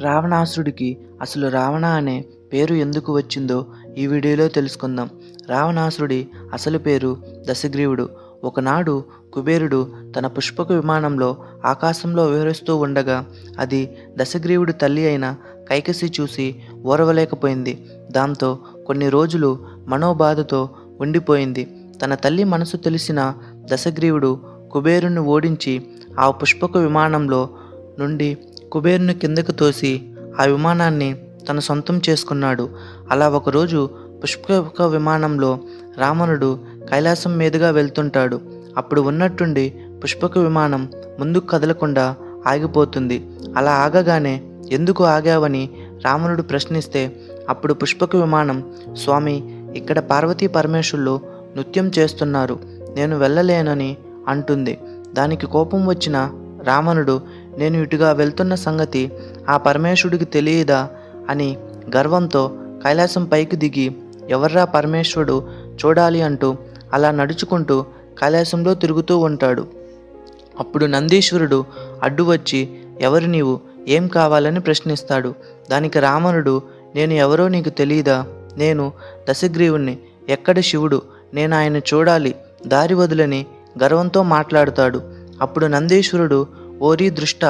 రావణాసురుడికి అసలు రావణ అనే పేరు ఎందుకు వచ్చిందో ఈ వీడియోలో తెలుసుకుందాం. రావణాసురుడి అసలు పేరు దశగ్రీవుడు. ఒకనాడు కుబేరుడు తన పుష్పక విమానంలో ఆకాశంలో విహరిస్తూ ఉండగా అది దశగ్రీవుడి తల్లి అయిన కైకసి చూసి ఓరవలేకపోయింది. దాంతో కొన్ని రోజులు మనోబాధతో ఉండిపోయింది. తన తల్లి మనసు తెలిసిన దశగ్రీవుడు కుబేరుని ఓడించి ఆ పుష్పక విమానంలో నుండి కుబేరుని కిందకు తోసి ఆ విమానాన్ని తన సొంతం చేసుకున్నాడు. అలా ఒకరోజు పుష్పక విమానంలో రావణుడు కైలాసం మీదుగా వెళ్తుంటాడు. అప్పుడు ఉన్నట్టుండి పుష్పక విమానం ముందుకు కదలకుండా ఆగిపోతుంది. అలా ఆగగానే ఎందుకు ఆగావని రావణుడు ప్రశ్నిస్తే అప్పుడు పుష్పక విమానం స్వామి ఇక్కడ పార్వతీ పరమేశ్వరులు నృత్యం చేస్తున్నారు. నేను వెళ్ళలేనని అంటుంది. దానికి కోపం వచ్చిన రావణుడు నేను ఇటుగా వెళ్తున్న సంగతి ఆ పరమేశ్వరుడికి తెలియదా అని గర్వంతో కైలాసం పైకి దిగి ఎవర్రా పరమేశ్వరుడు చూడాలి అంటూ అలా నడుచుకుంటూ కైలాసంలో తిరుగుతూ ఉంటాడు. అప్పుడు నందీశ్వరుడు అడ్డు వచ్చి ఎవరు నీవు? ఏం కావాలని ప్రశ్నిస్తాడు. దానికి రావణుడు నేను ఎవరో నీకు తెలియదా నేను దశగ్రీవుణ్ణి ఎక్కడ శివుడు? నేను ఆయన చూడాలి దారి వదులని గర్వంతో మాట్లాడుతాడు. అప్పుడు నందీశ్వరుడు ఓరి దృష్ట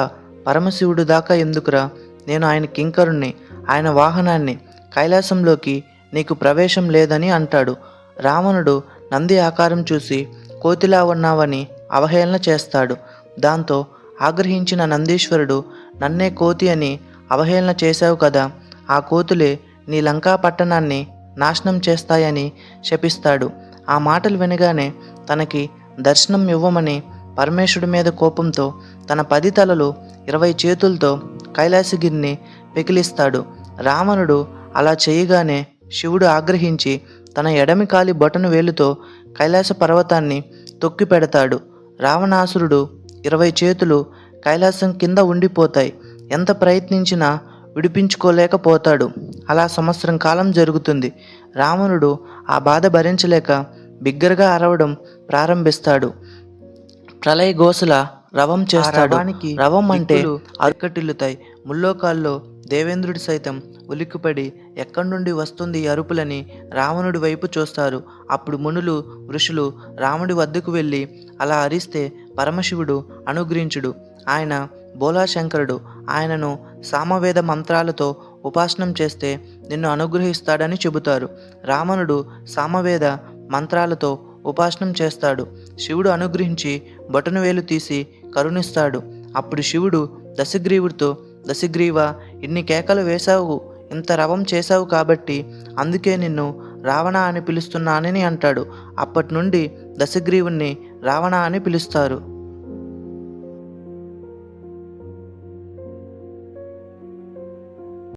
పరమశివుడు దాకా ఎందుకురా? నేను ఆయన కింకరుణ్ణి ఆయన వాహనాన్ని కైలాసంలోకి నీకు ప్రవేశం లేదని అంటాడు. రావణుడు నంది ఆకారం చూసి కోతిలా ఉన్నావని అవహేళన చేస్తాడు. దాంతో ఆగ్రహించిన నందీశ్వరుడు నన్నే కోతి అని అవహేళన చేశావు కదా ఆ కోతులే నీ లంకా పట్టణాన్ని నాశనం చేస్తాయని శపిస్తాడు. ఆ మాటలు వినగానే తనకి దర్శనం ఇవ్వమని పరమేశ్వరుడి మీద కోపంతో తన పది తలలు ఇరవై చేతులతో కైలాసగిరిని పెకిలిస్తాడు. రావణుడు అలా చేయగానే శివుడు ఆగ్రహించి తన ఎడమి కాలి బొటను వేలుతో కైలాస పర్వతాన్ని తొక్కి పెడతాడు. రావణాసురుడు ఇరవై చేతులు కైలాసం కింద ఉండిపోతాయి. ఎంత ప్రయత్నించినా విడిపించుకోలేకపోతాడు. అలా సంవత్సరం కాలం జరుగుతుంది. రావణుడు ఆ బాధ భరించలేక బిగ్గరగా అరవడం ప్రారంభిస్తాడు. ప్రళయ గోసల రవం చేస్తాడు. రవం అంటే అరకటిల్లుతాయి ముల్లోకాల్లో దేవేంద్రుడి సైతం ఉలిక్కిపడి ఎక్కడి నుండి వస్తుంది అరుపులని రావణుడి వైపు చూస్తారు. అప్పుడు మునులు ఋషులు రాముడి వద్దకు వెళ్ళి అలా అరిస్తే పరమశివుడు అనుగ్రహించుడు. ఆయన బోలాశంకరుడు. ఆయనను సామవేద మంత్రాలతో ఉపాసనం చేస్తే నిన్ను అనుగ్రహిస్తాడని చెబుతారు. రావణుడు సామవేద మంత్రాలతో ఉపాసనం చేస్తాడు. శివుడు అనుగ్రహించి బటనవేలు తీసి కరుణిస్తాడు. అప్పుడు శివుడు దశగ్రీవుడితో దశగ్రీవ ఇన్ని కేకలు వేశావు ఇంత రవం చేశావు కాబట్టి అందుకే నిన్ను రావణ అని పిలుస్తున్నానని అంటాడు. అప్పటి నుండి దశగ్రీవుణ్ణి రావణ అని పిలుస్తారు.